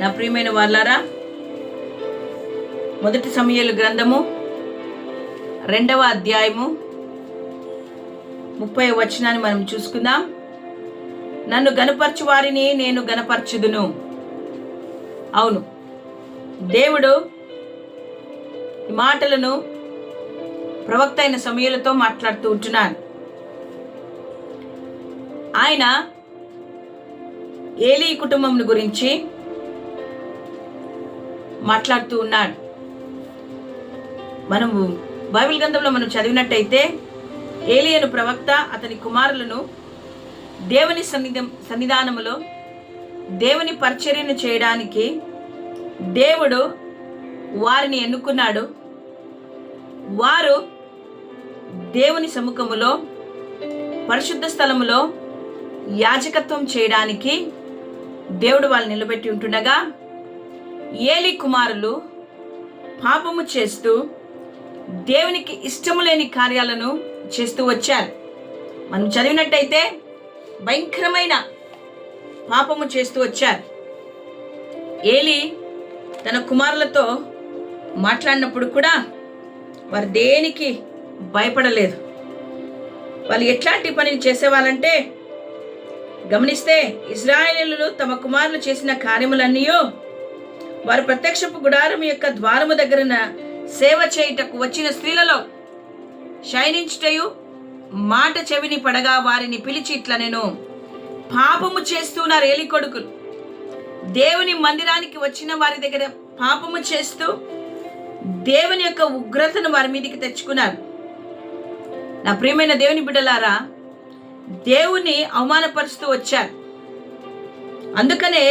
నా ప్రియమైన వాళ్ళారా మొదటి సమయాలు గ్రంథము రెండవ అధ్యాయము ముప్పై వచనాన్ని మనం చూసుకుందాం. నన్ను గనపరచు వారిని నేను గనపరచుదును అవును దేవుడు ఈ మాటలను ప్రవక్త అయిన సమయాలతో మాట్లాడుతూ ఉంటున్నాను ఆయన ఏలీ కుటుంబం గురించి మాట్లాడుతూ ఉన్నాడు. మనము బైబిల్ గ్రంథంలో మనం చదివినట్టయితే ఏలియను ప్రవక్త అతని కుమారులను దేవుని సన్నిధం సన్నిధానములో దేవుని పరిచర్యను చేయడానికి దేవుడు వారిని ఎన్నుకున్నాడు. వారు దేవుని సముఖములో పరిశుద్ధ స్థలములో యాజకత్వం చేయడానికి దేవుడు వాళ్ళు నిలబెట్టి ఉంటుండగా ఏలి కుమారులు పాపము చేస్తూ దేవునికి ఇష్టము లేని కార్యాలను చేస్తూ వచ్చారు. మనం చదివినట్టయితే భయంకరమైన పాపము చేస్తూ వచ్చారు. ఏలి తన కుమారులతో మాట్లాడినప్పుడు కూడా వారు దేనికి భయపడలేదు. వాళ్ళు ఎట్లాంటి పనిని చేసేవాళ్ళంటే గమనిస్తే ఇజ్రాయేలీలు తమ కుమారులు చేసిన కార్యములన్నీ వారు ప్రత్యక్షపు గుడారం యొక్క ద్వారము దగ్గరన సేవ చేయుటకు వచ్చిన స్త్రీలలో శయనించుటయు మాట చెవిని పడగా వారిని పిలిచి ఇట్లా నేను పాపము చేస్తున్నారు ఏలి కొడుకులు. దేవుని మందిరానికి వచ్చిన వారి దగ్గర పాపము చేస్తూ దేవుని యొక్క ఉగ్రతను వారి మీదకి తెచ్చుకున్నారు. నా ప్రియమైన దేవుని బిడ్డలారా దేవుని అవమానపరుస్తూ వచ్చారు. అందుకనే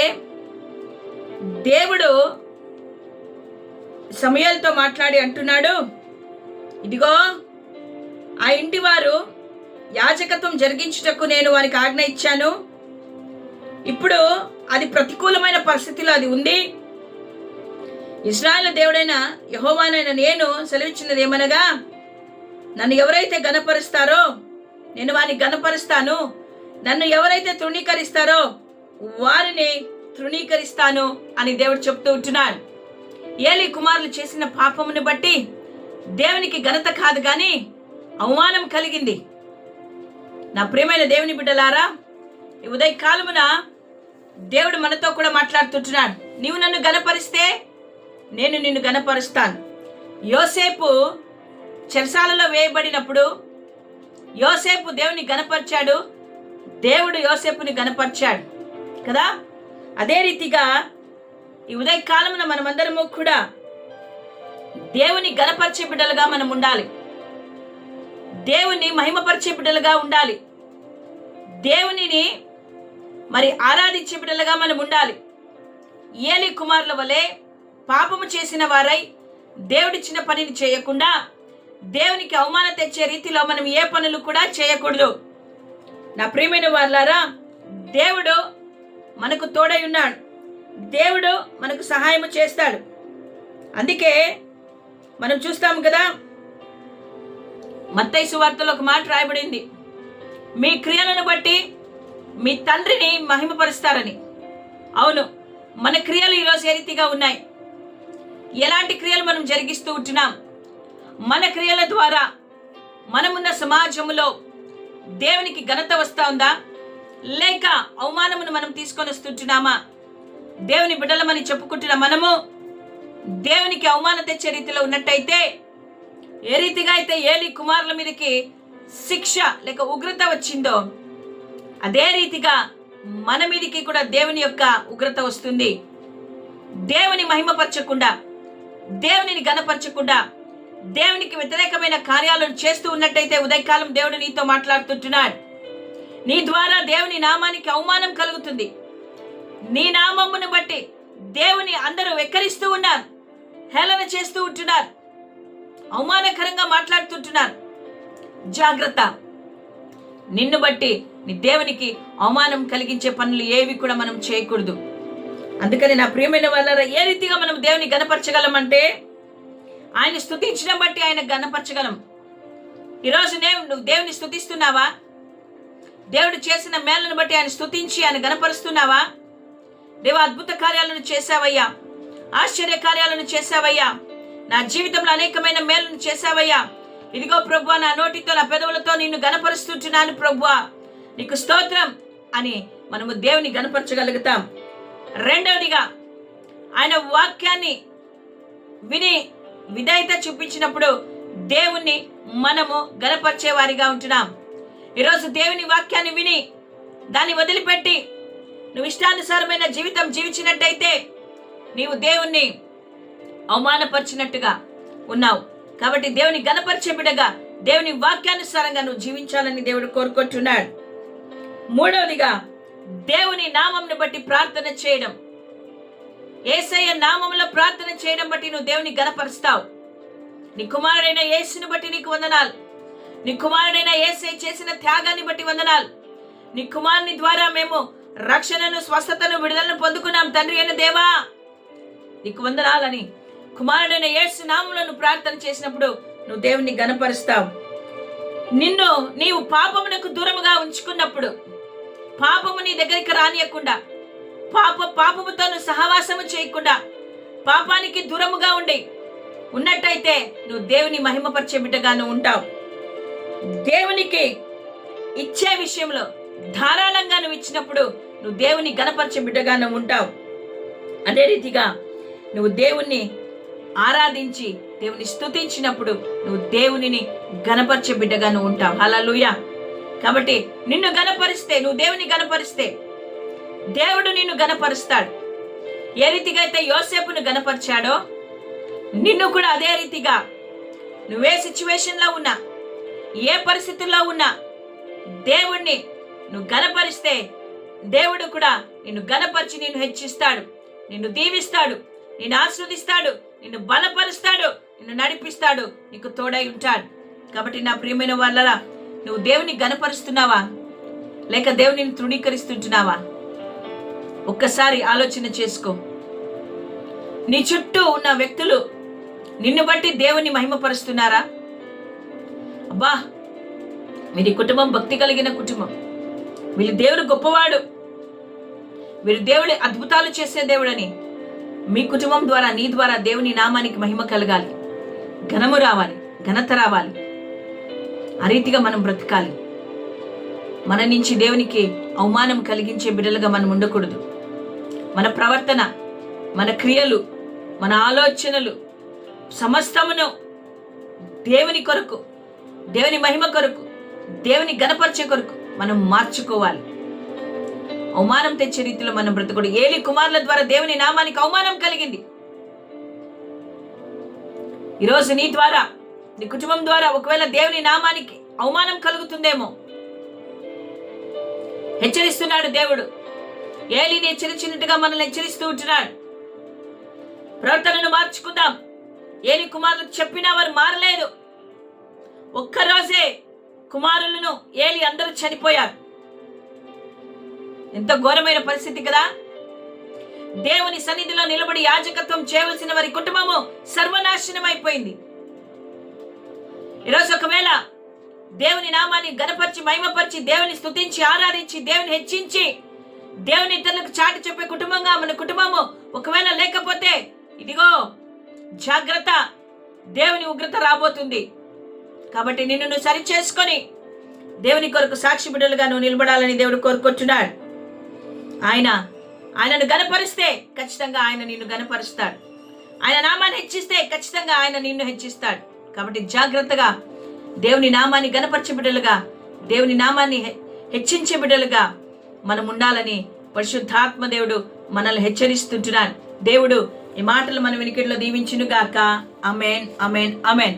దేవుడు సమయాలతో మాట్లాడి అంటున్నాడు ఇదిగో ఆ ఇంటి వారు యాజకత్వం జరిగించుటకు నేను వారికి ఆజ్ఞ ఇచ్చాను. ఇప్పుడు అది ప్రతికూలమైన పరిస్థితిలో అది ఉంది. ఇస్రాయల్ దేవుడైన యహోవానైన నేను సెలవిచ్చినది ఏమనగా నన్ను ఎవరైతే గనపరుస్తారో నేను వారిని గనపరుస్తాను నన్ను ఎవరైతే తృణీకరిస్తారో వారిని తృణీకరిస్తాను అని దేవుడు చెప్తూ ఉంటున్నాడు. ఏలి కుమారులు చేసిన పాపమును బట్టి దేవునికి ఘనత కాదు కానీ అవమానం కలిగింది. నా ప్రియమైన దేవుని బిడ్డలారా ఉదయ కాలమున దేవుడు మనతో కూడా మాట్లాడుతుంటున్నాడు. నీవు నన్ను గనపరిస్తే నేను నిన్ను గనపరుస్తాను యోసేపు చెరసాలలో వేయబడినప్పుడు యోసేపు దేవుని గనపరిచాడు దేవుడు యోసేపుని గనపరిచాడు కదా? అదే రీతిగా ఈ ఉదయ కాలమున మనమందరము కూడా దేవుని గలపరిచే బిడ్డలుగా మనం ఉండాలి. దేవుని మహిమపరిచే బిడ్డలుగా ఉండాలి. దేవునిని మరి ఆరాధించే బిడ్డలుగా మనం ఉండాలి. ఏలి కుమారుల వలె పాపము చేసిన వారై దేవుడిచ్చిన పనిని చేయకుండా దేవునికి అవమానం తెచ్చే రీతిలో మనం ఏ పనులు కూడా చేయకూడదు. నా ప్రియమైన వాళ్ళారా దేవుడు మనకు తోడై ఉన్నాడు. దేవుడు మనకు సహాయం చేస్తాడు. అందుకే మనం చూస్తాం కదా మత్తయి సువార్తలో ఒక మాట రాయబడింది. మీ క్రియలను బట్టి మీ తండ్రిని మహిమపరుస్తారని. అవును మన క్రియలు ఈరోజు ఏ రీతిగా ఉన్నాయి? ఎలాంటి క్రియలు మనం జరిగిస్తూ ఉంటున్నాం? మన క్రియల ద్వారా మనమున్న సమాజంలో దేవునికి ఘనత వస్తా ఉందా? లేక అవమానమును మనం తీసుకొని వస్తుంటున్నామా? దేవుని బిడ్డలమని చెప్పుకుంటున్న మనము దేవునికి అవమాన తెచ్చే రీతిలో ఉన్నట్టయితే ఏ రీతిగా అయితే ఏలి కుమారుల మీదకి శిక్ష లేక ఉగ్రత వచ్చిందో అదే రీతిగా మన మీదకి కూడా దేవుని యొక్క ఉగ్రత వస్తుంది. దేవుని మహిమపరచకుండా దేవునిని గనపరచకుండా దేవునికి వ్యతిరేకమైన కార్యాలను చేస్తూ ఉన్నట్టయితే ఉదయకాలం దేవుడు నీతో మాట్లాడుతుంటున్నాడు. నీ ద్వారా దేవుని నామానికి అవమానం కలుగుతుంది. నీ నామమును బట్టి దేవుని అందరూ వెక్కరిస్తూ ఉన్నారు. హేళన చేస్తూ ఉంటున్నారు. అవమానకరంగా మాట్లాడుతుంటున్నారు. జాగ్రత్త. నిన్ను బట్టి నీ దేవునికి అవమానం కలిగించే పనులు ఏవి కూడా మనం చేయకూడదు. అందుకని నా ప్రియమైన వాళ్ళరా ఏ రీతిగా మనం దేవుని గనపరచగలమంటే ఆయన స్థుతించడం బట్టి ఆయన గనపరచగలం ఈరోజు నేను నువ్వు దేవుని స్థుతిస్తున్నావా? దేవుడు చేసిన మేలను బట్టి ఆయన స్థుతించి ఆయన గనపరుస్తున్నావా దేవ అద్భుత కార్యాలను చేశావయ్యా. ఆశ్చర్య కార్యాలను చేశావయ్యా. నా జీవితంలో అనేకమైన మేలను చేశావయ్యా. ఇదిగో ప్రభు నా నోటితో నా పెదవులతో నిన్ను గనపరుస్తుంటున్నాను ప్రభు నీకు స్తోత్రం అని మనము దేవుని గనపరచగలుగుతాం రెండవదిగా ఆయన వాక్యాన్ని విని విధేయత చూపించినప్పుడు దేవుణ్ణి మనము గనపరిచేవారిగా ఉంటున్నాం. ఈరోజు దేవుని వాక్యాన్ని విని దాన్ని వదిలిపెట్టి నువ్వు ఇష్టానుసారమైన జీవితం జీవించినట్టయితే నీవు దేవుణ్ణి అవమానపరిచినట్టుగా ఉన్నావు. కాబట్టి దేవుని గణపరిచే బిడగా దేవుని వాక్యానుసారంగా నువ్వు జీవించాలని దేవుడు కోరుకుంటున్నాడు. మూడవదిగా దేవుని నామంను బట్టి ప్రార్థన చేయడం. ఏసయ్య నామంలో ప్రార్థన చేయడం బట్టి నువ్వు దేవుని గణపరుస్తావు. నీ కుమారుడైన యేసుని బట్టి నీకు వందనాలు. నీ కుమారుడైన ఏసై చేసిన త్యాగాన్ని బట్టి వందనాలు. నీ కుమారుని ద్వారా మేము రక్షణను స్వస్థతను విడుదలను పొందుకున్నాం తండ్రి అయిన దేవా. నీకు వందనాలని. కుమారుడైన ఏసు నామంలో ప్రార్థన చేసినప్పుడు నువ్వు దేవుని గనపరుస్తావు నిన్ను నీవు పాపమునకు దూరముగా ఉంచుకున్నప్పుడు పాపము నీ దగ్గరికి రానియకుండా పాప పాపముతోను సహవాసము చేయకుండా పాపానికి దూరముగా ఉండి ఉన్నట్టయితే నువ్వు దేవుని మహిమపరిచే బిడ్డగాను ఉంటావు. దేవునికి ఇచ్చే విషయంలో ధారాళంగా నువ్వు ఇచ్చినప్పుడు నువ్వు దేవుని గణపరిచే బిడ్డగా నువ్వు ఉంటావు. అదే రీతిగా నువ్వు దేవుణ్ణి ఆరాధించి దేవుని స్తుతించినప్పుడు నువ్వు దేవునిని గణపరిచే బిడ్డగా నువ్వు ఉంటావు. లూయా కాబట్టి నిన్ను గణపరిస్తే నువ్వు దేవుని గణపరిస్తే దేవుడు నిన్ను గణపరుస్తాడు. ఏ రీతిగా అయితే యోసేపును గణపరిచాడో నిన్ను కూడా అదే రీతిగా నువ్వే సిచ్యువేషన్లో ఉన్నా ఏ పరిస్థితుల్లో ఉన్నా దేవుణ్ణి నువ్వు గనపరిస్తే దేవుడు కూడా నిన్ను గనపరిచి నిన్ను హెచ్చిస్తాడు. నిన్ను దీవిస్తాడు. నిన్ను ఆస్వాదిస్తాడు నిన్ను బలపరుస్తాడు. నిన్ను నడిపిస్తాడు. నీకు తోడై ఉంటాడు. కాబట్టి నా ప్రియమైన వాళ్ళరా నువ్వు దేవుని గనపరుస్తున్నావా? లేక దేవుని తృణీకరిస్తుంటున్నావా? ఒక్కసారి ఆలోచన చేసుకో. నీ చుట్టూ ఉన్న వ్యక్తులు నిన్ను బట్టి దేవుని మహిమపరుస్తున్నారా? అబ్బా వీరి కుటుంబం భక్తి కలిగిన కుటుంబం. వీళ్ళు దేవుడు గొప్పవాడు. వీరు దేవుడి అద్భుతాలు చేసే దేవుడని. మీ కుటుంబం ద్వారా నీ ద్వారా దేవుని నామానికి మహిమ కలగాలి. ఘనము రావాలి ఘనత రావాలి. ఆ రీతిగా మనం బ్రతకాలి. మన నుంచి దేవునికి అవమానం కలిగించే బిడ్డలుగా మనం ఉండకూడదు. మన ప్రవర్తన మన క్రియలు మన ఆలోచనలు సమస్తమును దేవుని కొరకు దేవుని మహిమ కొరకు దేవుని గణపరిచే కొరకు మనం మార్చుకోవాలి. అవమానం తెచ్చే రీతిలో మనం బ్రతకూడదు. ఏలి కుమారుల ద్వారా దేవుని నామానికి అవమానం కలిగింది. ఈరోజు నీ ద్వారా నీ కుటుంబం ద్వారా ఒకవేళ దేవుని నామానికి అవమానం కలుగుతుందేమో. హెచ్చరిస్తున్నాడు దేవుడు. ఏలిని హెచ్చరించినట్టుగా మనల్ని హెచ్చరిస్తూ ఉంటున్నాడు. ప్రవర్తనను మార్చుకుందాం. ఏలి కుమారులకు చెప్పినా వారు మారలేదు. ఒక్కరోజే కుమారులను ఏలి అందరూ చనిపోయారు. ఎంత ఘోరమైన పరిస్థితి కదా? దేవుని సన్నిధిలో నిలబడి యాజకత్వం చేయవలసిన వారి కుటుంబము సర్వనాశనం అయిపోయింది ఈరోజు ఒకవేళ దేవుని నామాన్ని గనపరిచి మహిమపరిచి దేవుని స్థుతించి ఆరాధించి దేవుని హెచ్చించి దేవుని ఇతరులకు చాటి చెప్పే కుటుంబంగా మన కుటుంబము ఒకవేళ లేకపోతే ఇదిగో జాగ్రత్త దేవుని ఉగ్రత రాబోతుంది. కాబట్టి నిన్ను నువ్వు సరి చేసుకొని దేవుని కొరకు సాక్షి బిడ్డలుగా నువ్వు నిలబడాలని దేవుడు కోరుకొచ్చున్నాడు ఆయన ఆయనను గనపరిస్తే ఖచ్చితంగా ఆయన నిన్ను గనపరుస్తాడు ఆయన నామాన్ని హెచ్చిస్తే ఖచ్చితంగా ఆయన నిన్ను హెచ్చిస్తాడు. కాబట్టి జాగ్రత్తగా దేవుని నామాన్ని గనపరిచే బిడ్డలుగా దేవుని నామాన్ని హెచ్చించే బిడ్డలుగా మనం ఉండాలని పరిశుద్ధాత్మ దేవుడు మనల్ని హెచ్చరిస్తుంటున్నాడు. దేవుడు ఈ మాటలు మన వినికిడిలో దీవించునుగాక. Amen amen amen